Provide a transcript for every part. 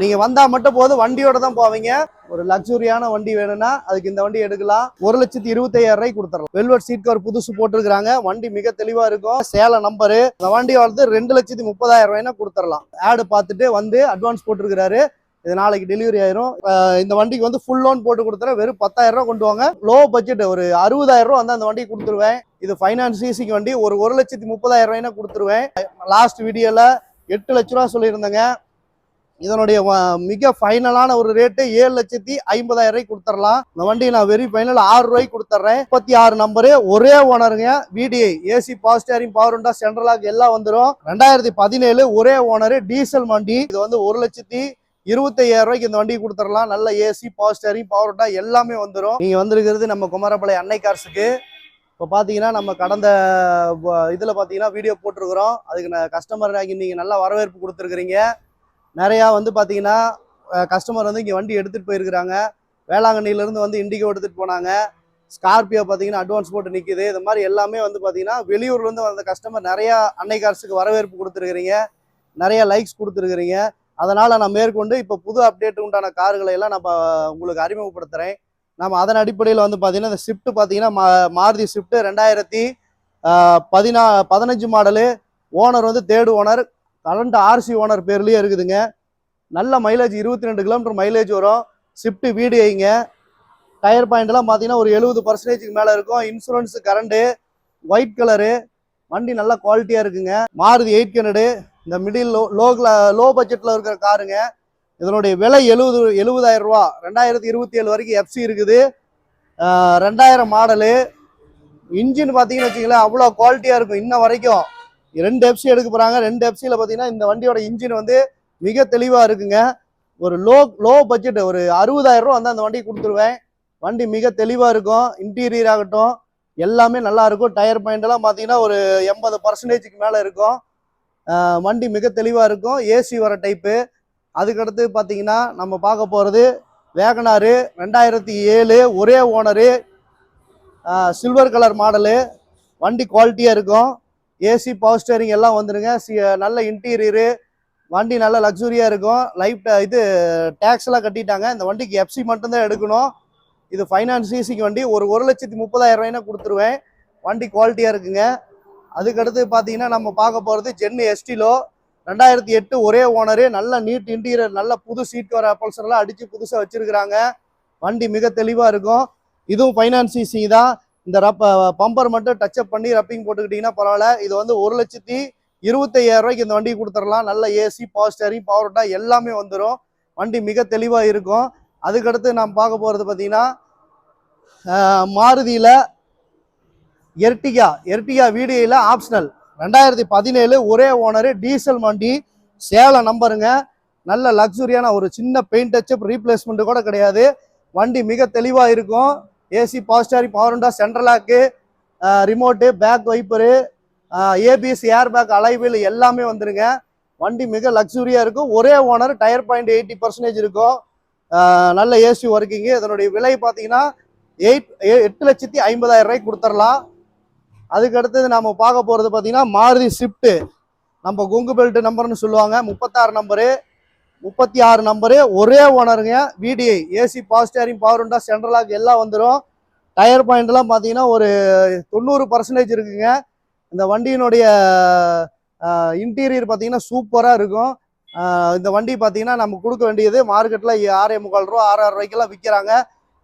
நீங்க வந்தா மட்டும் போதும் வண்டியோட தான் போவீங்க. ஒரு லக்ஸுரியான வண்டி வேணும்னா அதுக்கு இந்த வண்டி எடுக்கலாம். ஒரு லட்சத்தி இருபத்தி ஐயாயிரம் ரூபாய்க்கு கொடுத்துடலாம். வெல்வெட் சீட் கவர் புதுசு போட்டிருக்காங்க வண்டி மிக தெளிவா இருக்கும். சேலம் நம்பரு இந்த வண்டி வந்து ரெண்டு லட்சத்தி முப்பதாயிரம் ரூபாய்னா கொடுத்துடலாம். ஆடு பார்த்துட்டு வந்து அட்வான்ஸ் போட்டிருக்கிறாரு. இது நாளைக்கு டெலிவரி ஆயிரும். இந்த வண்டிக்கு வந்து ஃபுல் லோன் போட்டு கொடுத்துறேன் வெறும் பத்தாயிரம் ரூபா கொண்டு வாங்க. லோ பட்ஜெட் ஒரு அறுபதாயிரம் ரூபா வந்து அந்த வண்டி கொடுத்துருவேன். இது ஃபைனான்ஸ் சிசிக்கு வண்டி. ஒரு ஒரு லட்சத்தி முப்பதாயிரம் ரூபாய்னா கொடுத்துருவேன். லாஸ்ட் வீடியோல எட்டு லட்ச ரூபா சொல்லியிருந்தேங்க. இதனுடைய மிக ஃபைனலான ஒரு ரேட்டு ஏழு லட்சத்தி ஐம்பதாயிரம் ரூபாய்க்கு கொடுத்துடலாம் இந்த வண்டி நான் வெரி ஃபைனல் ஆறு ரூபாய்க்கு கொடுத்துட்றேன் முப்பத்தி ஆறு நம்பரு ஒரே ஓனருங்க VDI AC power steering power உண்டா சென்ட்ரலாக் எல்லாம் வந்துடும் ரெண்டாயிரத்தி பதினேழு ஒரே ஓனரு டீசல் வண்டி. இது வந்து ஒரு லட்சத்தி இருபத்தையாயிரம் ரூபாய்க்கு இந்த வண்டி கொடுத்துடலாம் நல்ல ஏசி பவர் ஸ்டேரிங் பவர் உண்டா எல்லாமே வந்துடும் நீங்க வந்திருக்கிறது நம்ம குமாரபாளையம் அன்னை கார்ஸுக்கு இப்போ பார்த்தீங்கன்னா நம்ம கடந்த இதில் இதுல பார்த்தீங்கன்னா வீடியோ போட்டிருக்கிறோம். அதுக்கு நான் கஸ்டமர் ஆகி நீங்க நல்லா வரவேற்பு கொடுத்துருக்குறீங்க. நிறையா வந்து பார்த்தீங்கன்னா கஸ்டமர் வந்து இங்கே வண்டி எடுத்துகிட்டு போயிருக்கிறாங்க. வேளாங்கண்ணிலேருந்து வந்து இண்டிகோ எடுத்துகிட்டு போனாங்க. ஸ்கார்பியோ பார்த்தீங்கன்னா அட்வான்ஸ் போட்டு நிற்கிது இது மாதிரி எல்லாமே வந்து பார்த்தீங்கன்னா வெளியூர்லேருந்து வந்த கஸ்டமர் நிறையா அன்னை கார்ஸுக்கு வரவேற்பு கொடுத்துருக்குறீங்க. நிறைய லைக்ஸ் கொடுத்துருக்குறீங்க. அதனால் நான் மேற்கொண்டு இப்போ புது அப்டேட் உண்டான கார்களை எல்லாம் நம்ம உங்களுக்கு அறிமுகப்படுத்துகிறேன் நம்ம அதன் அடிப்படையில் வந்து பார்த்தீங்கன்னா இந்த ஷிஃப்ட் பார்த்தீங்கன்னா மா மாருதி ஷிஃப்ட் ரெண்டாயிரத்தி பதினா பதினஞ்சு மாடலு ஓனர் வந்து third owner current RC owner பேர்லேயே இருக்குதுங்க. நல்ல மைலேஜ் இருபத்தி ரெண்டு கிலோமீட்டர் மைலேஜ் வரும் ஷிஃப்ட் வீடியோங்க டயர் பாயிண்ட்லாம் பார்த்தீங்கன்னா ஒரு எழுபது பர்சன்டேஜுக்கு மேலே இருக்கும். இன்சூரன்ஸு கரண்டு ஒயிட் கலரு வண்டி நல்ல குவாலிட்டியாக இருக்குங்க. மாருதி எயிட் ஹண்ட்ரடு இந்த மிடில் லோ லோ லோ பட்ஜெட்டில் இருக்கிற காருங்க. இதனுடைய விலை எழுபது எழுபதாயிரம் ரூபா. ரெண்டாயிரத்தி இருபத்தி ஏழு வரைக்கும் எஃப்சி இருக்குது. ரெண்டாயிரம் மாடலு இன்ஜின் பார்த்தீங்கன்னு வச்சிங்களேன் அவ்வளோ குவாலிட்டியாக இருக்கும் இன்ன வரைக்கும். ரெண்டு எஃப்சி எடுக்க போகிறாங்க ரெண்டு எஃப்சியில் பார்த்தீங்கன்னா இந்த வண்டியோட இன்ஜின் வந்து மிக தெளிவாக இருக்குங்க. ஒரு லோ லோ பட்ஜெட் ஒரு அறுபதாயிரம் ரூபா வந்து அந்த வண்டி கொடுத்துருவேன். வண்டி மிக தெளிவாக இருக்கும். இன்டீரியர் ஆகட்டும் எல்லாமே நல்லா இருக்கும். டயர் பாயிண்ட்லாம் பார்த்தீங்கன்னா ஒரு எண்பது பர்சன்டேஜுக்கு மேலே இருக்கும். வண்டி மிக தெளிவாக இருக்கும். ஏசி வர டைப்பு அதுக்கடுத்து பார்த்தீங்கன்னா நம்ம பார்க்க போகிறது வேகனாரு ரெண்டாயிரத்தி ஏழு ஒரே ஓனரு சில்வர் கலர் மாடலு வண்டி குவாலிட்டியாக இருக்கும். ஏசி பவர் ஸ்டேரிங் எல்லாம் வந்துடுங்க சி நல்ல இன்டீரியரு வண்டி நல்ல லக்ஸுரியாக இருக்கும். லைஃப் இது டேக்ஸ்லாம் கட்டிட்டாங்க. இந்த வண்டிக்கு எஃப்சி மட்டும்தான் எடுக்கணும். இது ஃபைனான்ஸ் சிசிக்கு வண்டி. ஒரு ஒரு லட்சத்தி முப்பதாயிரம் ரூபாய்னா கொடுத்துருவேன். வண்டி குவாலிட்டியாக இருக்குங்க. அதுக்கடுத்து பார்த்தீங்கன்னா நம்ம பார்க்க போகிறது ஜென்னு எஸ்டிலோ ரெண்டாயிரத்தி எட்டு ஒரே ஓனரு நல்ல நீட் இன்டீரியர் நல்ல புது சீட் கவர் அப்பல்சர்லாம் அடித்து புதுசாக வச்சுருக்குறாங்க. வண்டி மிக தெளிவாக இருக்கும். இதுவும் ஃபைனான்ஸ் சிசி தான். இந்த ரப்ப பம்பர் மட்டும் டச்சப் பண்ணி ரப்பிங் போட்டுக்கிட்டிங்கன்னா பரவாயில்ல. இது வந்து ஒரு லட்சத்தி இருபத்தையாயிரம் ரூபாய்க்கு இந்த வண்டி கொடுத்துடலாம். நல்ல ஏசி பவர் ஸ்டேரிங் பவர் விட்டா எல்லாமே வந்துடும் வண்டி மிக தெளிவாக இருக்கும். அதுக்கடுத்து நாம் பார்க்க போகிறது பார்த்தீங்கன்னா மாருதியில் எர்டிகா எர்டிகா வீடியோவில் ஆப்ஷனல் ரெண்டாயிரத்தி பதினேழு ஒரே ஓனரு டீசல் வண்டி. சேலை நம்பருங்க. நல்ல லக்ஸுரியான ஒரு சின்ன பெயிண்ட் டச்சப் ரீப்ளேஸ்மெண்ட்டு கூட கிடையாது. வண்டி மிக தெளிவாக இருக்கும். ஏசி பவர் ஸ்டாரிங் பவர் உண்டா central lock remote back wiper ABS air bag alloy wheel எல்லாமே வந்துருங்க. வண்டி மிக லக்ஸுரியாக இருக்கும். ஒரே owner tyre point eighty percentage இருக்கும். நல்ல ஏசி ஒர்க்கிங்கு இதனுடைய விலை பார்த்தீங்கன்னா எயிட் எட்டு லட்சத்தி ஐம்பதாயிரம் ரூபாய்க்கு கொடுத்துடலாம். அதுக்கு அடுத்தது நம்ம பார்க்க போகிறது பார்த்தீங்கன்னா மாருதி ஸ்விஃப்ட்டு நம்ம குங்கு பெல்ட் நம்பர்னு சொல்லுவாங்க. முப்பத்தாறு நம்பரு முப்பத்தி ஆறு நம்பரு ஒரே ஓனருங்க. VDI AC power steering power உண்டா சென்ட்ரலாக் எல்லாம் வந்துடும் டயர் பாயிண்ட்லாம் பார்த்தீங்கன்னா ஒரு தொண்ணூறு பர்சன்டேஜ் இருக்குங்க. இந்த வண்டியினுடைய இன்டீரியர் பார்த்தீங்கன்னா சூப்பராக இருக்கும். இந்த வண்டி பார்த்தீங்கன்னா நம்ம கொடுக்க வேண்டியது மார்க்கெட்டில் ஆறே முக்கால் ரூபா ஆறாயிரம் ரூபாய்க்கெல்லாம் விற்கிறாங்க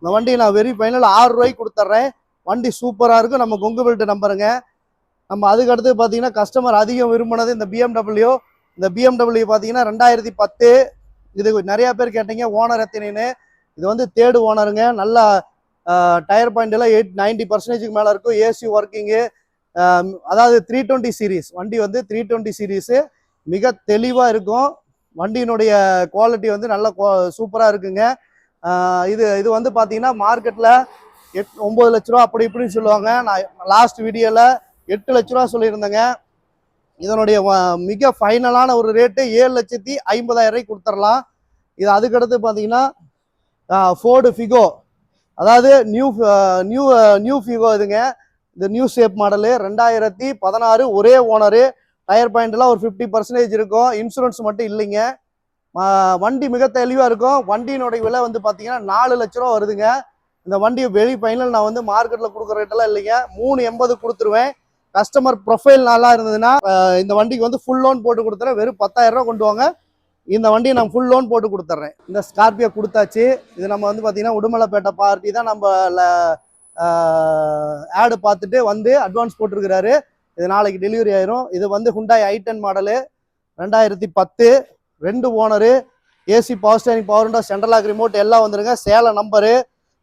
இந்த வண்டி நான் வெரி ஃபைனல் ஆறு ரூபாய்க்கு கொடுத்துட்றேன் வண்டி சூப்பராக இருக்கும். நம்ம கொங்கு பெல்ட் நம்பருங்க நம்ம அதுக்கடுத்து பார்த்தீங்கன்னா கஸ்டமர் அதிகம் விரும்பினது இந்த பிஎம்டபிள்யூ இந்த பிஎம்டபிள்யூ பார்த்தீங்கன்னா ரெண்டாயிரத்தி பத்து இது நிறையா பேர் கேட்டீங்க ஓனர் எத்தனைன்னு. இது வந்து தேர்டு ஓனருங்க நல்லா டயர் பாயிண்ட் எல்லாம் எயிட் நைன்டி பர்சன்டேஜுக்கு மேலே இருக்கும். ஏசி ஒர்க்கிங்கு அதாவது த்ரீ டுவெண்ட்டி சீரீஸ் வண்டி வந்து த்ரீ டுவெண்ட்டி சீரீஸு மிக தெளிவாக இருக்கும். வண்டியினுடைய குவாலிட்டி வந்து நல்ல சூப்பராக இருக்குங்க. இது இது வந்து பார்த்தீங்கன்னா மார்க்கெட்டில் எட் ஒம்பது லட்ச ரூபா அப்படி இப்படின்னு சொல்லுவாங்க. நான் லாஸ்ட் வீடியோவில் எட்டு லட்ச ரூபா சொல்லியிருந்தேங்க. இதனுடைய மிக ஃபைனலான ஒரு ரேட்டு ஏழு லட்சத்தி ஐம்பதாயிரம் ரூபாய்க்கு கொடுத்துடலாம். இது அதுக்கடுத்து பார்த்தீங்கன்னா ஃபோர்டு ஃபிகோ அதாவது நியூ நியூ நியூ ஃபிகோ இதுங்க. இந்த நியூ ஷேப் மாடலு ரெண்டாயிரத்தி பதினாறு ஒரே ஓனரு டயர் பாயிண்ட்லாம் ஒரு ஃபிஃப்டி பர்சன்டேஜ் இருக்கும். இன்சூரன்ஸ் மட்டும் இல்லைங்க. வண்டி மிக தெளிவாக இருக்கும். வண்டியினுடைய விலை வந்து பார்த்தீங்கன்னா நாலு லட்ச ரூபா வருதுங்க. இந்த வண்டியை வெளி ஃபைனல் நான் வந்து மார்க்கெட்டில் கொடுக்குற ரேட்டெல்லாம் இல்லைங்க. மூணு எண்பது கொடுத்துருவேன். கஸ்டமர் ப்ரொஃபைல் நல்லா இருந்ததுன்னா இந்த வண்டிக்கு வந்து ஃபுல் லோன் போட்டு கொடுத்துறேன். வெறும் 10000 ரூபா கொண்டு வாங்க. இந்த வண்டியை நான் ஃபுல் லோன் போட்டு கொடுத்துட்றேன் இந்த ஸ்கார்பியோ கொடுத்தாச்சு. இது நம்ம வந்து பார்த்தீங்கன்னா உடுமலைப்பேட்டை பார்ட்டி தான் நம்ம ஆடு பார்த்துட்டு வந்து அட்வான்ஸ் போட்டிருக்கிறாரு. இது நாளைக்கு டெலிவரி ஆயிரும். இது வந்து ஹுண்டாய் ஐ டென் மாடலு ரெண்டாயிரத்தி பத்து. ரெண்டு owner AC power steering power window central lock remote எல்லாம் வந்துருங்க. சேலம் நம்பரு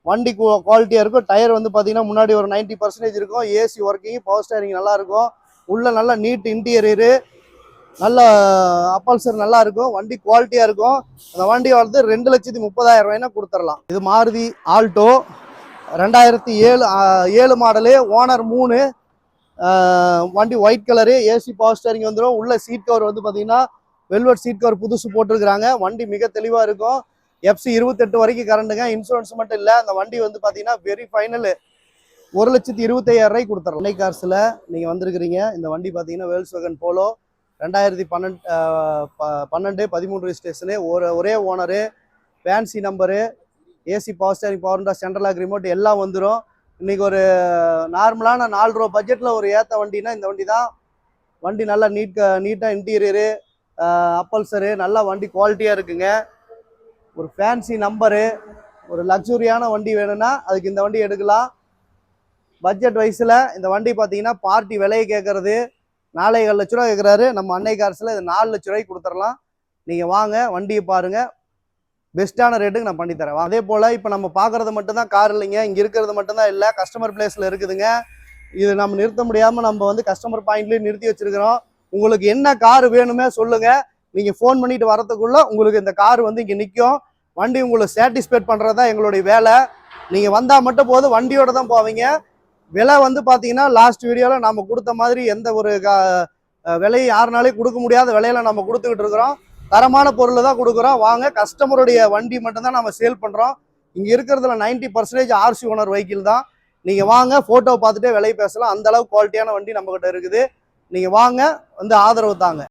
வண்டி குவாலிட்டியாக இருக்கும். டயர் வந்து பார்த்தீங்கன்னா முன்னாடி ஒரு 90% பர்சன்டேஜ் இருக்கும். ஏசி ஒர்க்கிங் பவர் ஸ்டேரிங் நல்லாயிருக்கும் உள்ளே நல்லா நீட் இன்டீரியரு நல்ல அப்பல்சர் நல்லா இருக்கும். வண்டி குவாலிட்டியாக இருக்கும். அந்த வண்டி வந்து ரெண்டு லட்சத்தி முப்பதாயிரம் ரூபாய்னா கொடுத்துடலாம். இது மாருதி ஆல்டோ ரெண்டாயிரத்தி ஏழு ஏழு மாடலு ஓனர் மூணு. வண்டி white colour AC power steering வந்துடும் உள்ள சீட் கவர் வந்து பார்த்தீங்கன்னா வெல்வெட் சீட் கவர் புதுசு போட்டிருக்கிறாங்க. வண்டி மிக தெளிவாக இருக்கும். எஃப்சி இருபத்தெட்டு வரைக்கும் கரண்டுங்க இன்சூரன்ஸ் மட்டும் இல்லை அந்த வண்டி வந்து பார்த்தீங்கன்னா வெரி ஃபைனல் ஒரு லட்சத்தி இருபத்தையாயிரம் ரூபாய்க்கு கொடுத்துறோம். சென்னை கார்ஸில் நீங்கள் வந்திருக்கிறீங்க. இந்த வண்டி பார்த்தீங்கன்னா வேல்ஸ் வேகன் போலோ ரெண்டாயிரத்தி பன்னெண்டு பன்னெண்டு பதிமூணு ரிஜிஸ்ட்ரேஷனு ஒரு ஒரே owner fancy number AC power steering power central lock remote எல்லாம் வந்துடும் இன்றைக்கி ஒரு நார்மலான நாலு ரூபா பட்ஜெட்டில் ஒரு ஏற்ற வண்டினா இந்த வண்டி தான். வண்டி நல்லா நீட் நீட்டாக இன்டீரியரு அப்பல்சரு நல்லா வண்டி குவாலிட்டியாக இருக்குங்க. ஒரு ஃபேன்சி நம்பரு ஒரு லக்ஸுரியான வண்டி வேணும்னா அதுக்கு இந்த வண்டி எடுக்கலாம். பட்ஜெட் வயசில் இந்த வண்டி பார்த்தீங்கன்னா பார்ட்டி விலையை கேட்கறது நாலேகால் லட்ச ரூபா கேட்குறாரு நம்ம அன்னை கார்ஸில் இது நாலு லட்ச ரூபாய்க்கு கொடுத்துடலாம். நீங்கள் வாங்க வண்டியை பாருங்கள் பெஸ்ட்டான ரேட்டுக்கு நான் பண்ணித்தரேன் அதே போல் இப்போ நம்ம பார்க்குறது மட்டும்தான் கார் இல்லைங்க. இங்கே இருக்கிறது மட்டும்தான் இல்லை. கஸ்டமர் பிளேஸில் இருக்குதுங்க. இது நம்ம நிறுத்த முடியாமல் நம்ம வந்து கஸ்டமர் பாயிண்ட்லேயும் நிறுத்தி வச்சுருக்கிறோம். உங்களுக்கு என்ன கார் வேணுமே சொல்லுங்கள் நீங்கள் ஃபோன் பண்ணிட்டு வரதுக்குள்ளே உங்களுக்கு இந்த கார் வந்து இங்கே நிற்கும் வண்டி உங்களை சாட்டிஸ்ஃபைட் பண்ணுறது தான் எங்களுடைய வேலை. நீங்கள் வந்தால் மட்டும் போதும் வண்டியோட தான் போவீங்க. விலை வந்து பார்த்தீங்கன்னா லாஸ்ட் வீடியோவில் நம்ம கொடுத்த மாதிரி எந்த ஒரு கா- விலையும் யாருனாலையும் கொடுக்க முடியாத விலையில நம்ம கொடுத்துக்கிட்டு இருக்கிறோம். தரமான பொருள் தான் கொடுக்குறோம். வாங்க கஸ்டமருடைய வண்டி மட்டும்தான் நம்ம சேல் பண்ணுறோம் இங்கே இருக்கிறதுல 90% பர்சன்டேஜ் ஆர்சி ஓனர் வெஹிக்கிள் தான். நீங்கள் வாங்க ஃபோட்டோ பார்த்துட்டே விலை பேசலாம். அந்த குவாலிட்டியான வண்டி நம்மக்கிட்ட இருக்குது. நீங்கள் வாங்க வந்து ஆதரவு தாங்க.